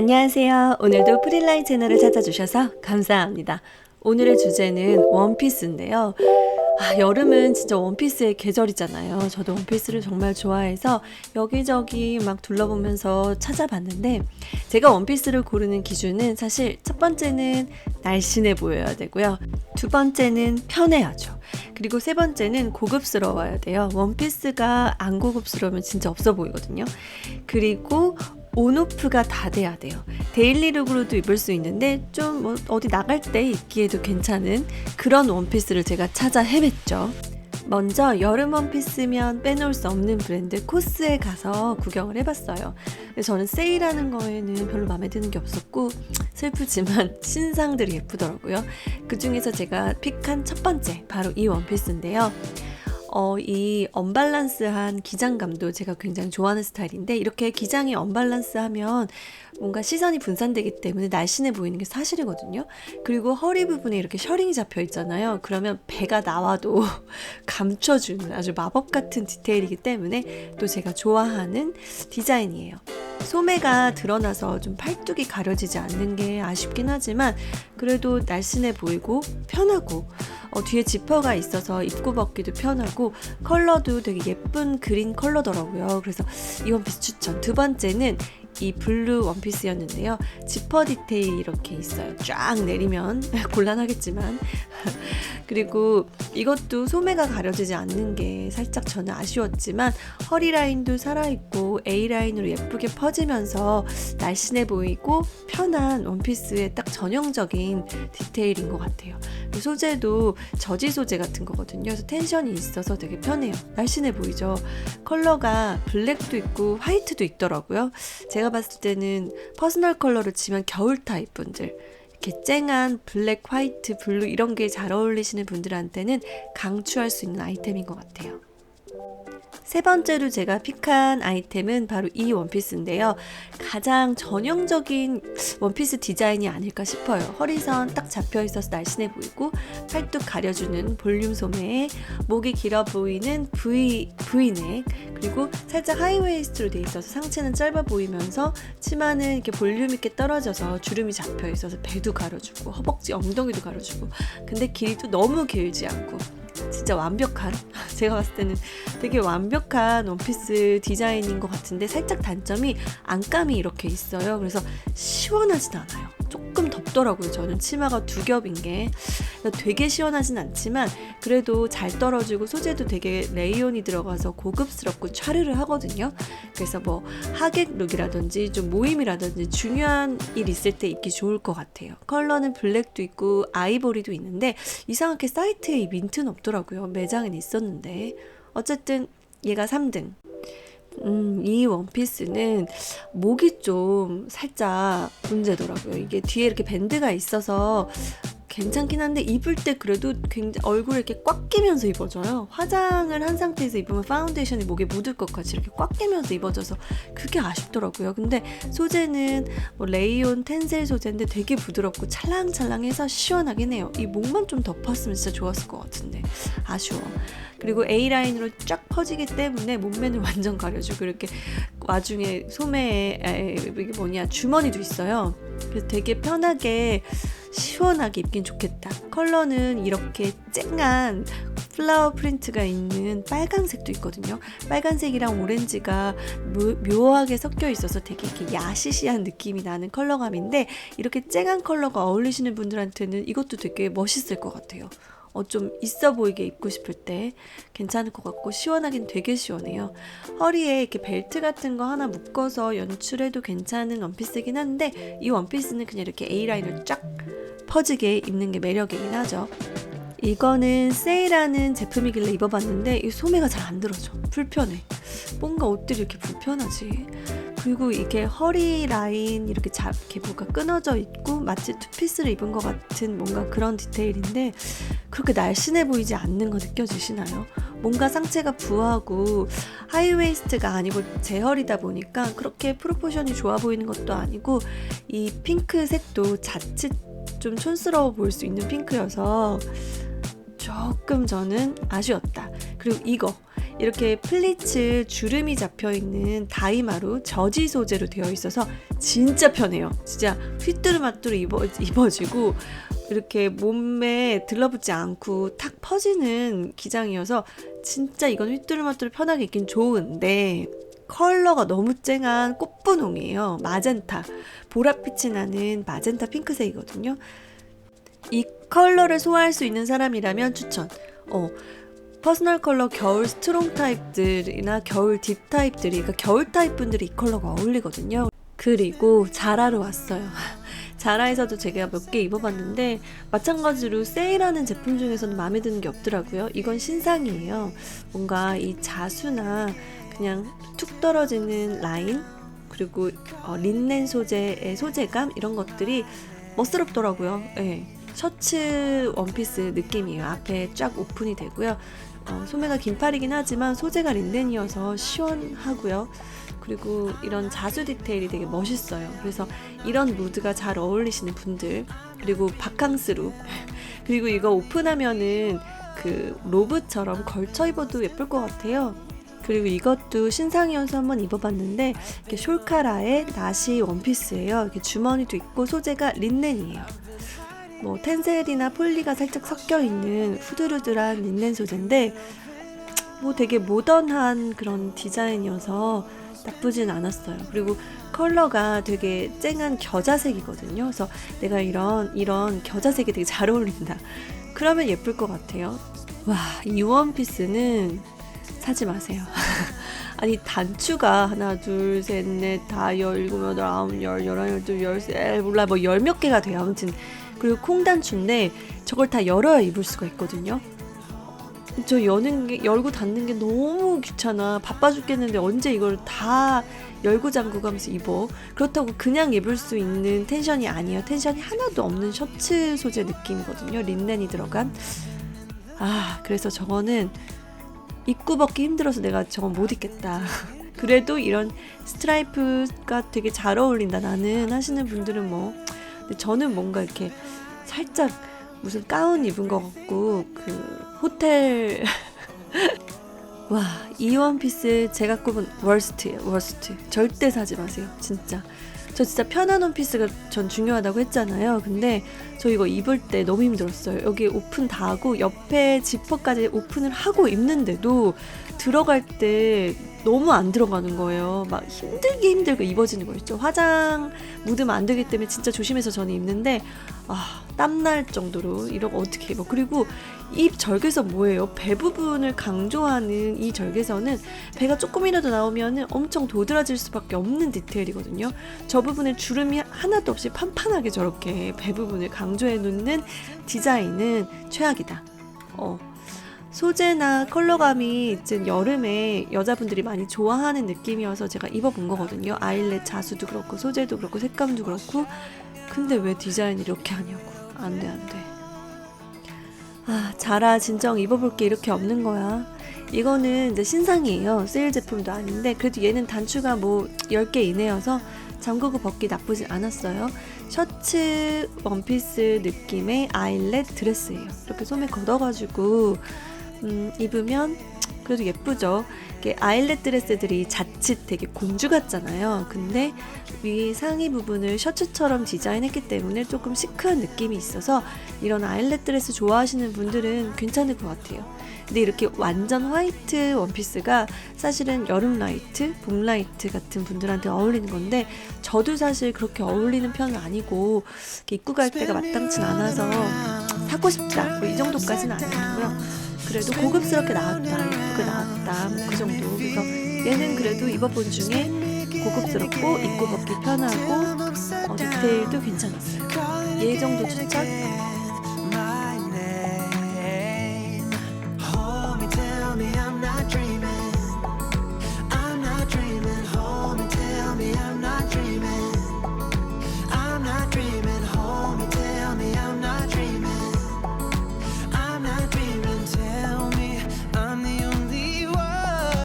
안녕하세요. 오늘도 프릴라인 채널을 찾아주셔서 감사합니다. 오늘의 주제는 원피스인데요. 아, 여름은 진짜 원피스의 계절이잖아요. 저도 원피스를 정말 좋아해서 여기저기 막 둘러보면서 찾아봤는데 제가 원피스를 고르는 기준은 사실 첫 번째는 날씬해 보여야 되고요. 두 번째는 편해야죠. 그리고 세 번째는 고급스러워야 돼요. 원피스가 안 고급스러우면 진짜 없어 보이거든요. 그리고 온오프가 다 돼야 돼요. 데일리룩으로도 입을 수 있는데 좀 뭐 어디 나갈 때 입기에도 괜찮은 그런 원피스를 제가 찾아 헤맸죠. 먼저 여름 원피스면 빼놓을 수 없는 브랜드 코스에 가서 구경을 해봤어요. 저는 세일하는 거에는 별로 마음에 드는 게 없었고 슬프지만 신상들이 예쁘더라고요. 그 중에서 제가 픽한 첫 번째 바로 이 원피스인데요. 어, 이 언밸런스한 기장감도 제가 굉장히 좋아하는 스타일인데 이렇게 기장이 언밸런스하면 뭔가 시선이 분산되기 때문에 날씬해 보이는 게 사실이거든요. 그리고 허리 부분에 이렇게 셔링이 잡혀 있잖아요. 그러면 배가 나와도 감춰주는 아주 마법 같은 디테일이기 때문에 또 제가 좋아하는 디자인이에요. 소매가 드러나서 좀 팔뚝이 가려지지 않는 게 아쉽긴 하지만 그래도 날씬해 보이고 편하고 어, 뒤에 지퍼가 있어서 입고 벗기도 편하고 컬러도 되게 예쁜 그린 컬러더라고요. 그래서 이 원피스 추천. 두 번째는 이 블루 원피스였는데요. 지퍼 디테일이 이렇게 있어요. 쫙 내리면 곤란하겠지만 그리고 이것도 소매가 가려지지 않는 게 살짝 저는 아쉬웠지만 허리 라인도 살아있고 A 라인으로 예쁘게 퍼지면서 날씬해 보이고 편한 원피스의 딱 전형적인 디테일인 것 같아요. 소재도 저지 소재 같은 거거든요. 그래서 텐션이 있어서 되게 편해요. 날씬해 보이죠. 컬러가 블랙도 있고 화이트도 있더라고요. 제가 봤을 때는 퍼스널 컬러를 치면 겨울 타입 분들 이렇게 쨍한 블랙, 화이트, 블루 이런 게 잘 어울리시는 분들한테는 강추할 수 있는 아이템인 것 같아요. 세 번째로 제가 픽한 아이템은 바로 이 원피스인데요. 가장 전형적인 원피스 디자인이 아닐까 싶어요. 허리선 딱 잡혀 있어서 날씬해 보이고 팔뚝 가려주는 볼륨 소매에 목이 길어 보이는 V V넥 그리고 살짝 하이웨이스트로 돼 있어서 상체는 짧아 보이면서 치마는 이렇게 볼륨 있게 떨어져서 주름이 잡혀 있어서 배도 가려주고 허벅지 엉덩이도 가려주고 근데 길이도 너무 길지 않고 진짜 완벽한 제가 봤을 때는 되게 완벽한 원피스 디자인인 것 같은데 살짝 단점이 안감이 이렇게 있어요. 그래서 시원하진 않아요. 조금 덥더라고요. 저는 치마가 두 겹인 게 되게 시원하진 않지만 그래도 잘 떨어지고 소재도 되게 레이온이 들어가서 고급스럽고 촤르르 하거든요. 그래서 뭐 하객 룩이라든지 좀 모임이라든지 중요한 일 있을 때 입기 좋을 것 같아요. 컬러는 블랙도 있고 아이보리도 있는데 이상하게 사이트에 이 민트는 없더라고요. 매장엔 있었는데 어쨌든 얘가 3등. 음, 이 원피스는 목이 좀 살짝 문제더라고요. 이게 뒤에 이렇게 밴드가 있어서 괜찮긴 한데 입을 때 그래도 굉장히 얼굴에 이렇게 꽉 끼면서 입어져요. 화장을 한 상태에서 입으면 파운데이션이 목에 묻을 것 같이 이렇게 꽉 끼면서 입어져서 그게 아쉽더라고요. 근데 소재는 뭐 레이온 텐셀 소재인데 되게 부드럽고 찰랑찰랑해서 시원하긴 해요. 이 목만 좀 덮었으면 진짜 좋았을 것 같은데 아쉬워. 그리고 A 라인으로 쫙 퍼지기 때문에 몸매는 완전 가려주고 이렇게 와중에 소매에 이게 뭐냐 주머니도 있어요. 그래서 되게 편하게 시원하게 입긴 좋겠다. 컬러는 이렇게 쨍한 플라워 프린트가 있는 빨간색도 있거든요. 빨간색이랑 오렌지가 묘하게 섞여 있어서 되게 이렇게 야시시한 느낌이 나는 컬러감인데 이렇게 쨍한 컬러가 어울리시는 분들한테는 이것도 되게 멋있을 것 같아요. 어, 좀 있어 보이게 입고 싶을 때 괜찮을 것 같고 시원하긴 되게 시원해요. 허리에 이렇게 벨트 같은 거 하나 묶어서 연출해도 괜찮은 원피스긴 한데 이 원피스는 그냥 이렇게 A라인을 쫙 퍼지게 입는 게 매력이긴 하죠. 이거는 세일하는 제품이길래 입어봤는데 이 소매가 잘 안 들어져. 불편해. 뭔가 옷들이 이렇게 불편하지. 그리고 이게 허리 라인 이렇게 잡, 이렇게 뭔가 끊어져 있고 마치 투피스를 입은 것 같은 뭔가 그런 디테일인데 그렇게 날씬해 보이지 않는 거 느껴지시나요? 뭔가 상체가 부하고 하이웨이스트가 아니고 제 허리다 보니까 그렇게 프로포션이 좋아 보이는 것도 아니고 이 핑크색도 자칫 좀 촌스러워 보일 수 있는 핑크여서 조금 저는 아쉬웠다. 그리고 이거 이렇게 플리츠 주름이 잡혀 있는 다이마로 저지 소재로 되어 있어서 진짜 편해요. 진짜 휘뚜루마뚜루 입어, 입어지고 이렇게 몸에 들러붙지 않고 탁 퍼지는 기장이어서 진짜 이건 휘뚜루마뚜루 편하게 입긴 좋은데 컬러가 너무 쨍한 꽃분홍이에요. 마젠타. 보랏빛이 나는 마젠타 핑크색이거든요. 이 컬러를 소화할 수 있는 사람이라면 추천. 어, 퍼스널 컬러 겨울 스트롱 타입들이나 겨울 딥 타입들이, 그러니까 겨울 타입 분들이 이 컬러가 어울리거든요. 그리고 자라로 왔어요. 자라에서도 제가 몇 개 입어봤는데 마찬가지로 세일하는 제품 중에서는 마음에 드는 게 없더라고요. 이건 신상이에요. 뭔가 이 자수나 그냥 툭 떨어지는 라인 그리고 어, 린넨 소재의 소재감 이런 것들이 멋스럽더라고요. 예. 셔츠 원피스 느낌이에요. 앞에 쫙 오픈이 되고요. 어, 소매가 긴팔이긴 하지만 소재가 린넨이어서 시원하고요. 그리고 이런 자수 디테일이 되게 멋있어요. 그래서 이런 무드가 잘 어울리시는 분들 그리고 바캉스룩 그리고 이거 오픈하면은 그 로브처럼 걸쳐 입어도 예쁠 것 같아요. 그리고 이것도 신상이어서 한번 입어봤는데 이렇게 숄카라의 나시 원피스예요. 이렇게 주머니도 있고 소재가 린넨이에요. 뭐 텐셀이나 폴리가 살짝 섞여 있는 후드르드한 린넨 소재인데 뭐 되게 모던한 그런 디자인이어서 나쁘진 않았어요. 그리고 컬러가 되게 쨍한 겨자색이거든요. 그래서 내가 이런 이런 겨자색이 되게 잘 어울린다. 그러면 예쁠 것 같아요. 와, 이 원피스는 사지 마세요. 아니 단추가 하나 둘 셋 넷 다 열 일곱 여덟 아홉 열 열한 열둘 열세 몰라 뭐 열 몇 개가 돼요. 아무튼 그리고 콩 단추인데 저걸 다 열어야 입을 수가 있거든요. 저 여는 게 열고 닫는 게 너무 귀찮아. 바빠 죽겠는데 언제 이걸 다 열고 잠그고 하면서 입어? 그렇다고 그냥 입을 수 있는 텐션이 아니에요. 텐션이 하나도 없는 셔츠 소재 느낌이거든요. 린넨이 들어간. 아 그래서 저거는 입고 벗기 힘들어서 내가 저건 못 입겠다. 그래도 이런 스트라이프가 되게 잘 어울린다. 나는 하시는 분들은 뭐 근데 저는 뭔가 이렇게 살짝 무슨 가운 입은 것 같고 그 호텔 와 이 원피스 제가 꼽은 월스트예요 월스트 절대 사지 마세요 진짜. 저 진짜 편한 원피스가 전 중요하다고 했잖아요. 근데 저 이거 입을 때 너무 힘들었어요. 여기 오픈 다 하고 옆에 지퍼까지 오픈을 하고 입는데도 들어갈 때 너무 안 들어가는 거예요. 막 힘들게 힘들게 입어지는 거 있죠. 화장 묻으면 안 되기 때문에 진짜 조심해서 저는 입는데 아 땀날 정도로 이런 거 어떻게 입어 그리고 이 절개선 뭐예요? 배 부분을 강조하는 이 절개선은 배가 조금이라도 나오면은 엄청 도드라질 수밖에 없는 디테일이거든요. 저 부분에 주름이 하나도 없이 판판하게 저렇게 배 부분을 강조해 놓는 디자인은 최악이다. 어 소재나 컬러감이 이제 여름에 여자분들이 많이 좋아하는 느낌이어서 제가 입어본 거거든요. 아일렛 자수도 그렇고 소재도 그렇고 색감도 그렇고. 근데 왜 디자인 이렇게 하냐고. 안 돼 안돼. 아 자라 진정 입어볼 게 이렇게 없는 거야. 이거는 이제 신상이에요. 세일 제품도 아닌데 그래도 얘는 단추가 뭐 10개 이내여서 잠그고 벗기 나쁘진 않았어요. 셔츠 원피스 느낌의 아일렛 드레스예요. 이렇게 소매 걷어가지고 음, 입으면 그래도 예쁘죠. 이게 아일렛 드레스들이 자칫 되게 공주 같잖아요. 근데 위 상의 부분을 셔츠처럼 디자인했기 때문에 조금 시크한 느낌이 있어서 이런 아일렛 드레스 좋아하시는 분들은 괜찮을 것 같아요. 근데 이렇게 완전 화이트 원피스가 사실은 여름 라이트, 봄 라이트 같은 분들한테 어울리는 건데 저도 사실 그렇게 어울리는 편은 아니고 입고 갈 때가 마땅치 않아서 사고 싶다 뭐 이 정도까지는 아니고요. 그래도 고급스럽게 나왔다, 예쁘게 나왔다, 뭐 그 정도. 그래서 얘는 그래도 입어본 중에 고급스럽고 입고 벗기 편하고 어, 디테일도 괜찮았어요. 얘 정도 추천?